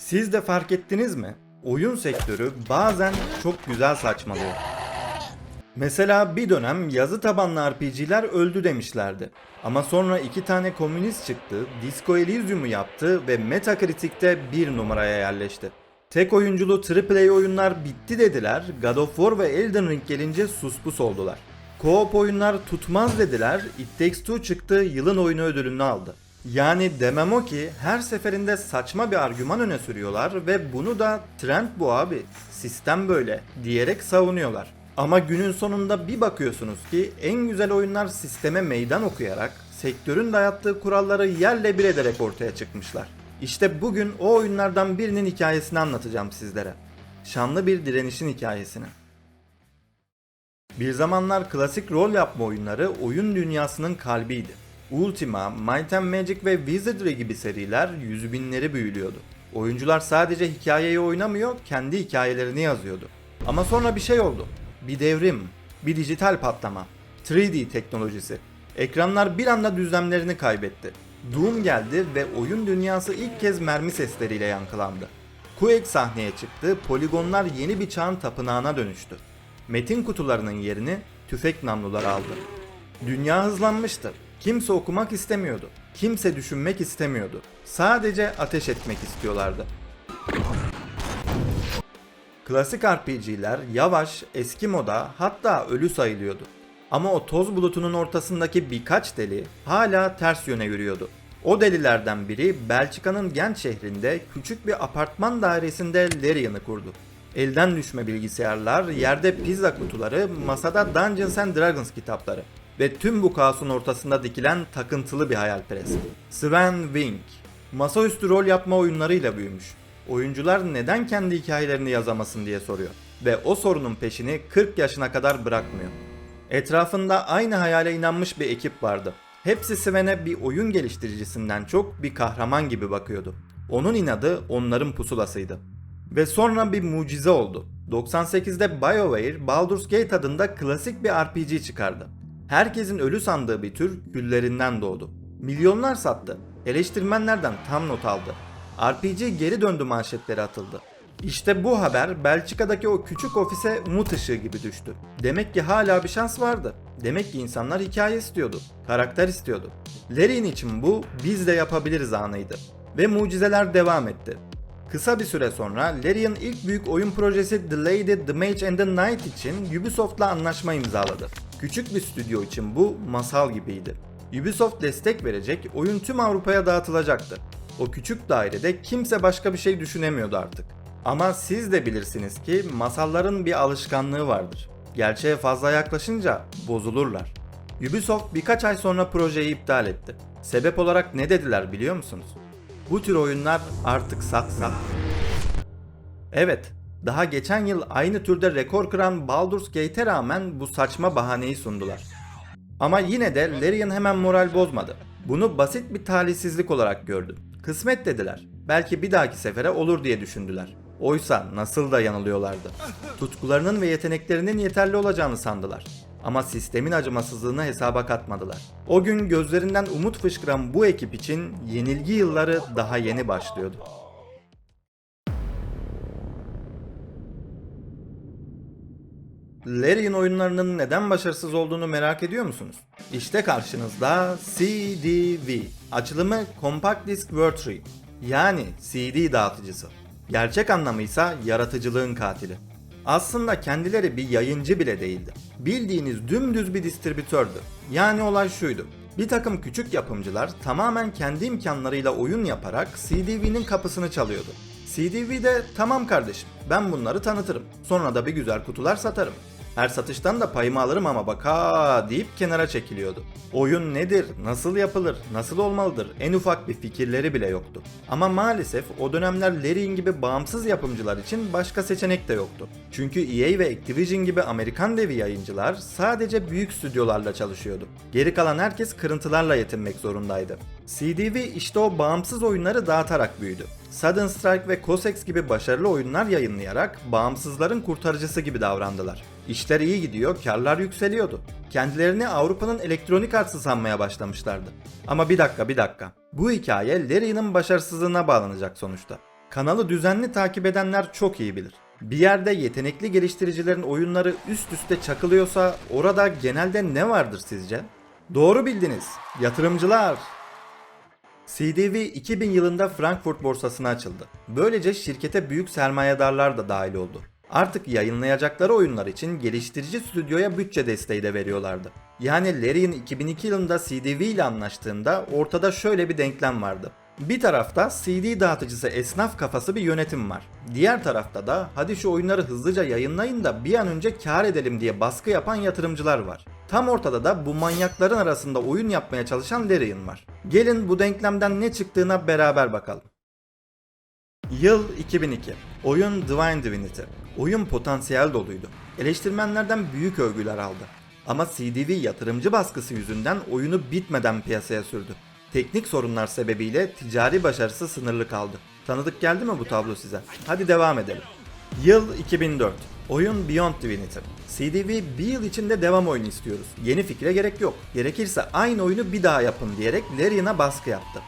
Siz de fark ettiniz mi? Oyun sektörü bazen çok güzel saçmalıyor. Mesela bir dönem yazı tabanlı RPG'ler öldü demişlerdi. Ama sonra iki tane komünist çıktı, Disco Elysium'u yaptı ve Metacritic'te bir numaraya yerleşti. Tek oyunculu AAA oyunlar bitti dediler, God of War ve Elden Ring gelince suspus oldular. Co-op oyunlar tutmaz dediler, It Takes Two çıktı, yılın oyunu ödülünü aldı. Yani demem o ki her seferinde saçma bir argüman öne sürüyorlar ve bunu da trend bu abi, sistem böyle diyerek savunuyorlar. Ama günün sonunda bir bakıyorsunuz ki en güzel oyunlar sisteme meydan okuyarak sektörün dayattığı kuralları yerle bir ederek ortaya çıkmışlar. İşte bugün o oyunlardan birinin hikayesini anlatacağım sizlere. Şanlı bir direnişin hikayesini. Bir zamanlar klasik rol yapma oyunları oyun dünyasının kalbiydi. Ultima, Might and Magic ve Wizardry gibi seriler yüz binleri büyülüyordu. Oyuncular sadece hikayeyi oynamıyor, kendi hikayelerini yazıyordu. Ama sonra bir şey oldu. Bir devrim, bir dijital patlama, 3D teknolojisi. Ekranlar bir anda düzlemlerini kaybetti. Doom geldi ve oyun dünyası ilk kez mermi sesleriyle yankılandı. Quake sahneye çıktı, poligonlar yeni bir çağın tapınağına dönüştü. Metin kutularının yerini tüfek namluları aldı. Dünya hızlanmıştı. Kimse okumak istemiyordu. Kimse düşünmek istemiyordu. Sadece ateş etmek istiyorlardı. Klasik RPG'ler yavaş, eski moda hatta ölü sayılıyordu. Ama o toz bulutunun ortasındaki birkaç deli hala ters yöne yürüyordu. O delilerden biri Belçika'nın Gent şehrinde küçük bir apartman dairesinde Larian'ı kurdu. Elden düşme bilgisayarlar, yerde pizza kutuları, masada Dungeons and Dragons kitapları ve tüm bu kaosun ortasında dikilen takıntılı bir hayalperest. Sven Wing. Masaüstü rol yapma oyunlarıyla büyümüş. Oyuncular neden kendi hikayelerini yazamasın diye soruyor. Ve o sorunun peşini 40 yaşına kadar bırakmıyor. Etrafında aynı hayale inanmış bir ekip vardı. Hepsi Sven'e bir oyun geliştiricisinden çok bir kahraman gibi bakıyordu. Onun inadı onların pusulasıydı. Ve sonra bir mucize oldu. 98'de BioWare Baldur's Gate adında klasik bir RPG çıkardı. Herkesin ölü sandığı bir tür güllerinden doğdu. Milyonlar sattı. Eleştirmenlerden tam not aldı. RPG geri döndü manşetleri atıldı. İşte bu haber Belçika'daki o küçük ofise umut ışığı gibi düştü. Demek ki hala bir şans vardı. Demek ki insanlar hikaye istiyordu. Karakter istiyordu. Larry'in için bu biz de yapabiliriz anıydı. Ve mucizeler devam etti. Kısa bir süre sonra Larian ilk büyük oyun projesi The Lady, The Mage and the Knight için Ubisoft'la anlaşma imzaladı. Küçük bir stüdyo için bu masal gibiydi. Ubisoft destek verecek, oyun tüm Avrupa'ya dağıtılacaktı. O küçük dairede kimse başka bir şey düşünemiyordu artık. Ama siz de bilirsiniz ki masalların bir alışkanlığı vardır. Gerçeğe fazla yaklaşınca bozulurlar. Ubisoft birkaç ay sonra projeyi iptal etti. Sebep olarak ne dediler biliyor musunuz? Bu tür oyunlar artık satmıyor. Evet, daha geçen yıl aynı türde rekor kıran Baldur's Gate'e rağmen bu saçma bahaneyi sundular. Ama yine de Larian hemen moral bozmadı. Bunu basit bir talihsizlik olarak gördü. Kısmet dediler. Belki bir dahaki sefere olur diye düşündüler. Oysa nasıl da yanılıyorlardı. Tutkularının ve yeteneklerinin yeterli olacağını sandılar. Ama sistemin acımasızlığını hesaba katmadılar. O gün gözlerinden umut fışkıran bu ekip için yenilgi yılları daha yeni başlıyordu. Larian oyunlarının neden başarısız olduğunu merak ediyor musunuz? İşte karşınızda CDV. Açılımı Compact Disc World Yani CD dağıtıcısı. Gerçek anlamı ise yaratıcılığın katili. Aslında kendileri bir yayıncı bile değildi. Bildiğiniz dümdüz bir distribütördü. Yani olay şuydu. Bir takım küçük yapımcılar tamamen kendi imkanlarıyla oyun yaparak CDV'nin kapısını çalıyordu. CDV de tamam kardeşim ben bunları tanıtırım. Sonra da bir güzel kutular satarım. Her satıştan da payımı alırım ama bak ha deyip kenara çekiliyordu. Oyun nedir, nasıl yapılır, nasıl olmalıdır en ufak bir fikirleri bile yoktu. Ama maalesef o dönemler Larian gibi bağımsız yapımcılar için başka seçenek de yoktu. Çünkü EA ve Activision gibi Amerikan devi yayıncılar sadece büyük stüdyolarla çalışıyordu. Geri kalan herkes kırıntılarla yetinmek zorundaydı. CDV işte o bağımsız oyunları dağıtarak büyüdü. Sudden Strike ve Cossacks gibi başarılı oyunlar yayınlayarak bağımsızların kurtarıcısı gibi davrandılar. İşler iyi gidiyor, karlar yükseliyordu. Kendilerini Avrupa'nın elektronik artsı sanmaya başlamışlardı. Ama bir dakika bir dakika. Bu hikaye Larry'nin başarısızlığına bağlanacak sonuçta. Kanalı düzenli takip edenler çok iyi bilir. Bir yerde yetenekli geliştiricilerin oyunları üst üste çakılıyorsa orada genelde ne vardır sizce? Doğru bildiniz. Yatırımcılar. CDV 2000 yılında Frankfurt borsasına açıldı. Böylece şirkete büyük sermayedarlar da dahil oldu. Artık yayınlayacakları oyunlar için geliştirici stüdyoya bütçe desteği de veriyorlardı. Yani Larian 2002 yılında CDV ile anlaştığında ortada şöyle bir denklem vardı. Bir tarafta CD dağıtıcısı esnaf kafası bir yönetim var. Diğer tarafta da hadi şu oyunları hızlıca yayınlayın da bir an önce kar edelim diye baskı yapan yatırımcılar var. Tam ortada da bu manyakların arasında oyun yapmaya çalışan Larian var. Gelin bu denklemden ne çıktığına beraber bakalım. Yıl 2002. Oyun Divine Divinity. Oyun potansiyel doluydu. Eleştirmenlerden büyük övgüler aldı. Ama CDV yatırımcı baskısı yüzünden oyunu bitmeden piyasaya sürdü. Teknik sorunlar sebebiyle ticari başarısı sınırlı kaldı. Tanıdık geldi mi bu tablo size? Hadi devam edelim. Yıl 2004. Oyun Beyond Divinity. CDV bir yıl içinde devam oyunu istiyoruz. Yeni fikre gerek yok. Gerekirse aynı oyunu bir daha yapın diyerek Larian'a baskı yaptı.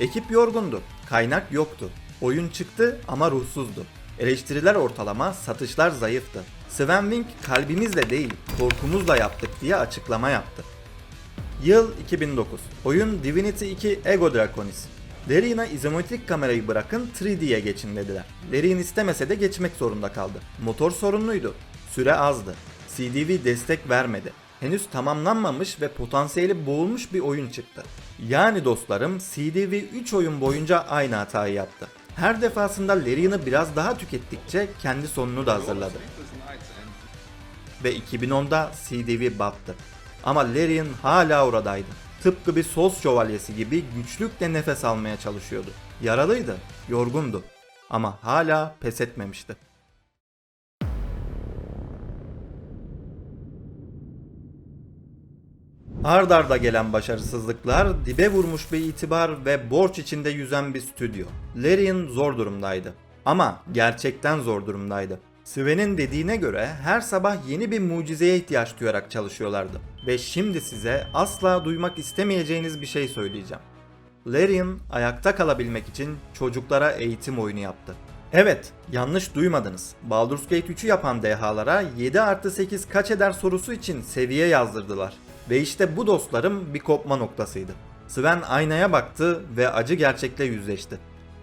Ekip yorgundu. Kaynak yoktu. Oyun çıktı ama ruhsuzdu. Eleştiriler ortalama, satışlar zayıftı. Sven Wing kalbimizle değil, korkumuzla yaptık diye açıklama yaptı. Yıl 2009. Oyun Divinity 2 Ego Draconis. Larian'a izometrik kamerayı bırakın 3D'ye geçin dediler. Larian istemese de geçmek zorunda kaldı. Motor sorunluydu. Süre azdı. CDV destek vermedi. Henüz tamamlanmamış ve potansiyeli boğulmuş bir oyun çıktı. Yani dostlarım CDV 3 oyun boyunca aynı hatayı yaptı. Her defasında Larian'ı biraz daha tükettikçe kendi sonunu da hazırladı. Ve 2010'da CDV battı. Ama Larian hala oradaydı. Tıpkı bir sos şövalyesi gibi güçlükle nefes almaya çalışıyordu. Yaralıydı, yorgundu ama hala pes etmemişti. Ard arda gelen başarısızlıklar, dibe vurmuş bir itibar ve borç içinde yüzen bir stüdyo. Larian zor durumdaydı. Ama gerçekten zor durumdaydı. Sven'in dediğine göre her sabah yeni bir mucizeye ihtiyaç duyarak çalışıyorlardı. Ve şimdi size asla duymak istemeyeceğiniz bir şey söyleyeceğim. Larian ayakta kalabilmek için çocuklara eğitim oyunu yaptı. Evet, yanlış duymadınız. Baldur's Gate 3'ü yapan dehalara 7 artı 8 kaç eder sorusu için seviye yazdırdılar. Ve işte bu dostlarım bir kopma noktasıydı. Sven aynaya baktı ve acı gerçekle yüzleşti.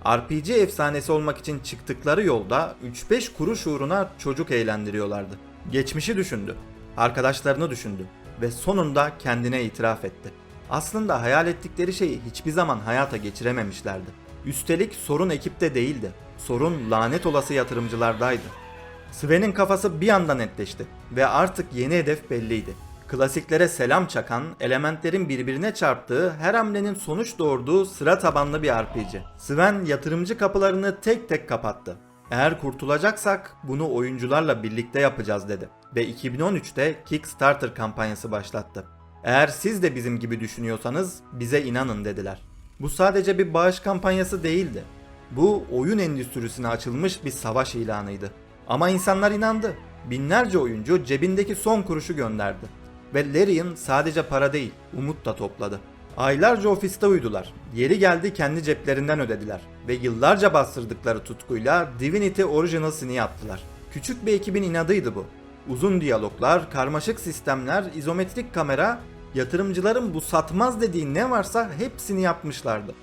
RPG efsanesi olmak için çıktıkları yolda 3-5 kuruş uğruna çocuk eğlendiriyorlardı. Geçmişi düşündü, arkadaşlarını düşündü ve sonunda kendine itiraf etti. Aslında hayal ettikleri şeyi hiçbir zaman hayata geçirememişlerdi. Üstelik sorun ekipte değildi. Sorun lanet olası yatırımcılardaydı. Sven'in kafası bir anda netleşti ve artık yeni hedef belliydi. Klasiklere selam çakan, elementlerin birbirine çarptığı, her hamlenin sonuç doğurduğu sıra tabanlı bir RPG. Sven yatırımcı kapılarını tek tek kapattı. Eğer kurtulacaksak bunu oyuncularla birlikte yapacağız dedi ve 2013'te Kickstarter kampanyası başlattı. Eğer siz de bizim gibi düşünüyorsanız bize inanın dediler. Bu sadece bir bağış kampanyası değildi. Bu oyun endüstrisine açılmış bir savaş ilanıydı. Ama insanlar inandı. Binlerce oyuncu cebindeki son kuruşu gönderdi. Ve Larian sadece para değil, umut da topladı. Aylarca ofiste uyudular. Yeri geldi kendi ceplerinden ödediler. Ve yıllarca bastırdıkları tutkuyla Divinity Originals'ini yaptılar. Küçük bir ekibin inadıydı bu. Uzun diyaloglar, karmaşık sistemler, izometrik kamera, yatırımcıların bu satmaz dediği ne varsa hepsini yapmışlardı.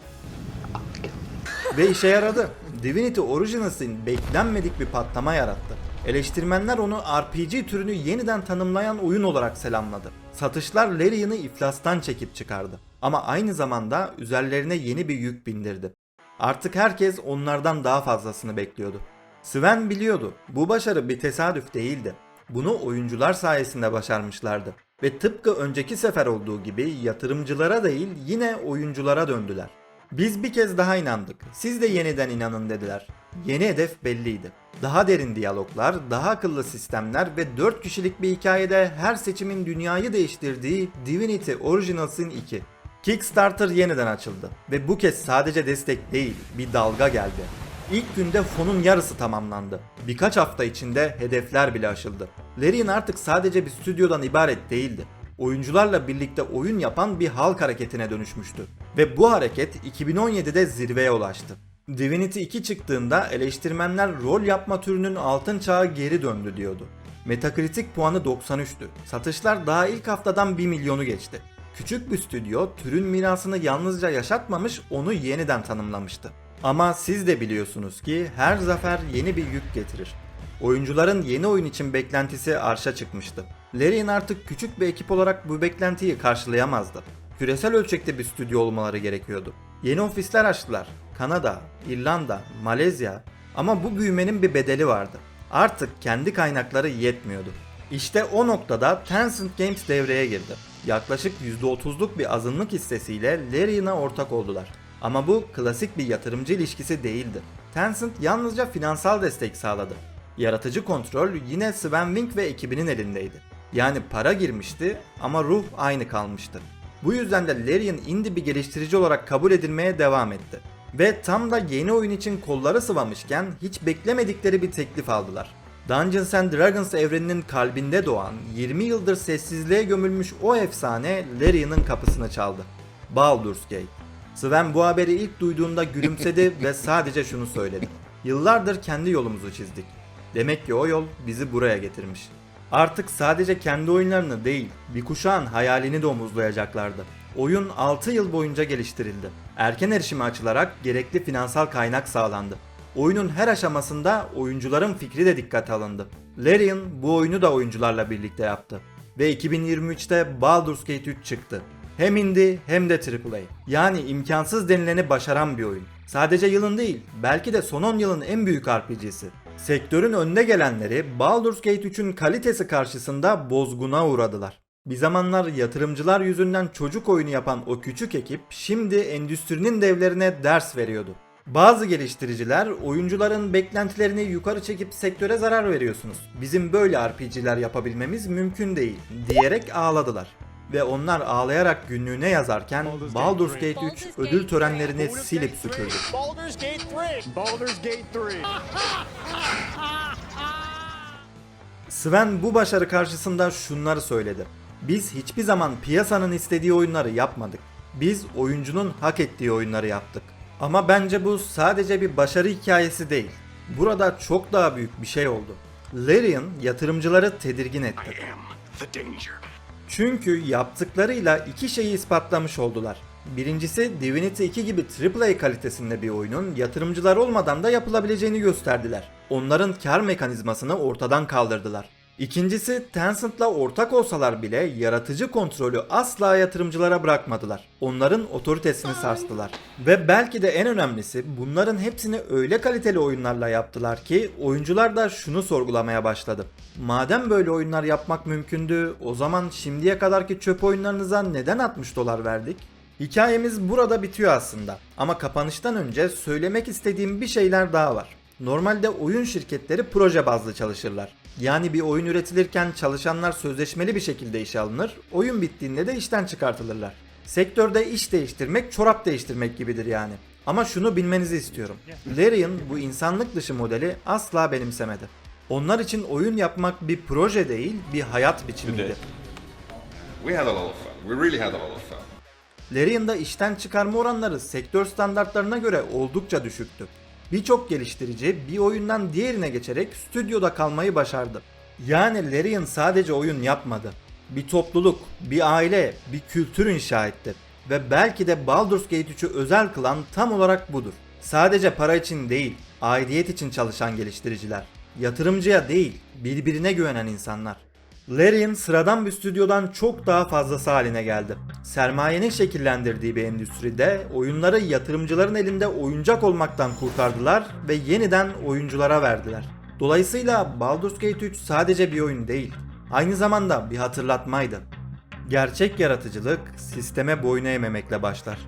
Ve işe yaradı. Divinity Originals'in beklenmedik bir patlama yarattı. Eleştirmenler onu RPG türünü yeniden tanımlayan oyun olarak selamladı. Satışlar Larian'ı iflastan çekip çıkardı. Ama aynı zamanda üzerlerine yeni bir yük bindirdi. Artık herkes onlardan daha fazlasını bekliyordu. Sven biliyordu. Bu başarı bir tesadüf değildi. Bunu oyuncular sayesinde başarmışlardı. Ve tıpkı önceki sefer olduğu gibi yatırımcılara değil yine oyunculara döndüler. Biz bir kez daha inandık. Siz de yeniden inanın dediler. Yeni hedef belliydi. Daha derin diyaloglar, daha akıllı sistemler ve 4 kişilik bir hikayede her seçimin dünyayı değiştirdiği Divinity Originals'in 2. Kickstarter yeniden açıldı ve bu kez sadece destek değil, bir dalga geldi. İlk günde fonun yarısı tamamlandı. Birkaç hafta içinde hedefler bile aşıldı. Larian artık sadece bir stüdyodan ibaret değildi. Oyuncularla birlikte oyun yapan bir halk hareketine dönüşmüştü. Ve bu hareket 2017'de zirveye ulaştı. Divinity 2 çıktığında eleştirmenler rol yapma türünün altın çağı geri döndü diyordu. Metacritic puanı 93'tü. Satışlar daha ilk haftadan 1 milyonu geçti. Küçük bir stüdyo türün mirasını yalnızca yaşatmamış onu yeniden tanımlamıştı. Ama siz de biliyorsunuz ki her zafer yeni bir yük getirir. Oyuncuların yeni oyun için beklentisi arşa çıkmıştı. Larian artık küçük bir ekip olarak bu beklentiyi karşılayamazdı. Küresel ölçekte bir stüdyo olmaları gerekiyordu. Yeni ofisler açtılar. Kanada, İrlanda, Malezya ama bu büyümenin bir bedeli vardı. Artık kendi kaynakları yetmiyordu. İşte o noktada Tencent Games devreye girdi. Yaklaşık %30'luk bir azınlık hissesiyle Larian'a ortak oldular. Ama bu klasik bir yatırımcı ilişkisi değildi. Tencent yalnızca finansal destek sağladı. Yaratıcı kontrol yine Sven Wing ve ekibinin elindeydi. Yani para girmişti ama ruh aynı kalmıştı. Bu yüzden de Larian indie bir geliştirici olarak kabul edilmeye devam etti. Ve tam da yeni oyun için kolları sıvamışken hiç beklemedikleri bir teklif aldılar. Dungeons and Dragons evreninin kalbinde doğan, 20 yıldır sessizliğe gömülmüş o efsane Larian'ın kapısını çaldı. Baldur's Gate. Sven bu haberi ilk duyduğunda gülümsedi ve sadece şunu söyledi. Yıllardır kendi yolumuzu çizdik. Demek ki o yol bizi buraya getirmiş. Artık sadece kendi oyunlarını değil, bir kuşağın hayalini de omuzlayacaklardı. Oyun 6 yıl boyunca geliştirildi. Erken erişime açılarak gerekli finansal kaynak sağlandı. Oyunun her aşamasında oyuncuların fikri de dikkate alındı. Larian bu oyunu da oyuncularla birlikte yaptı. Ve 2023'te Baldur's Gate 3 çıktı. Hem indie hem de AAA. Yani imkansız denileni başaran bir oyun. Sadece yılın değil, belki de son 10 yılın en büyük RPG'si. Sektörün önde gelenleri Baldur's Gate 3'ün kalitesi karşısında bozguna uğradılar. Bir zamanlar yatırımcılar yüzünden çocuk oyunu yapan o küçük ekip şimdi endüstrinin devlerine ders veriyordu. Bazı geliştiriciler oyuncuların beklentilerini yukarı çekip sektöre zarar veriyorsunuz. Bizim böyle RPG'ler yapabilmemiz mümkün değil diyerek ağladılar. Ve onlar ağlayarak günlüğüne yazarken Baldur's Gate 3 ödül törenlerini silip süpürdü. Baldur's Gate 3. Baldur's Gate 3. Sven bu başarı karşısında şunları söyledi. Biz hiçbir zaman piyasanın istediği oyunları yapmadık. Biz oyuncunun hak ettiği oyunları yaptık. Ama bence bu sadece bir başarı hikayesi değil. Burada çok daha büyük bir şey oldu. Larian yatırımcıları tedirgin etti. Çünkü yaptıklarıyla iki şeyi ispatlamış oldular. Birincisi Divinity 2 gibi AAA kalitesinde bir oyunun yatırımcılar olmadan da yapılabileceğini gösterdiler. Onların kar mekanizmasını ortadan kaldırdılar. İkincisi Tencent'la ortak olsalar bile yaratıcı kontrolü asla yatırımcılara bırakmadılar. Onların otoritesini sarstılar. Ve belki de en önemlisi bunların hepsini öyle kaliteli oyunlarla yaptılar ki oyuncular da şunu sorgulamaya başladı. Madem böyle oyunlar yapmak mümkündü o zaman şimdiye kadarki çöp oyunlarınıza neden 60 dolar verdik? Hikayemiz burada bitiyor aslında. Ama kapanıştan önce söylemek istediğim bir şeyler daha var. Normalde oyun şirketleri proje bazlı çalışırlar. Yani bir oyun üretilirken çalışanlar sözleşmeli bir şekilde işe alınır, oyun bittiğinde de işten çıkartılırlar. Sektörde iş değiştirmek çorap değiştirmek gibidir yani. Ama şunu bilmenizi istiyorum. Larian bu insanlık dışı modeli asla benimsemedi. Onlar için oyun yapmak bir proje değil, bir hayat biçimiydi. We had a lot of fun. We really had a lot of fun. Larian'da işten çıkarma oranları sektör standartlarına göre oldukça düşüktü. Birçok geliştirici bir oyundan diğerine geçerek stüdyoda kalmayı başardı. Yani Larian sadece oyun yapmadı. Bir topluluk, bir aile, bir kültür inşa etti. Ve belki de Baldur's Gate 3'ü özel kılan tam olarak budur. Sadece para için değil, aidiyet için çalışan geliştiriciler. Yatırımcıya değil, birbirine güvenen insanlar. Larian sıradan bir stüdyodan çok daha fazlası haline geldi. Sermayenin şekillendirdiği bir endüstride oyunları yatırımcıların elinde oyuncak olmaktan kurtardılar ve yeniden oyunculara verdiler. Dolayısıyla Baldur's Gate 3 sadece bir oyun değil, aynı zamanda bir hatırlatmaydı. Gerçek yaratıcılık sisteme boyun eğmemekle başlar.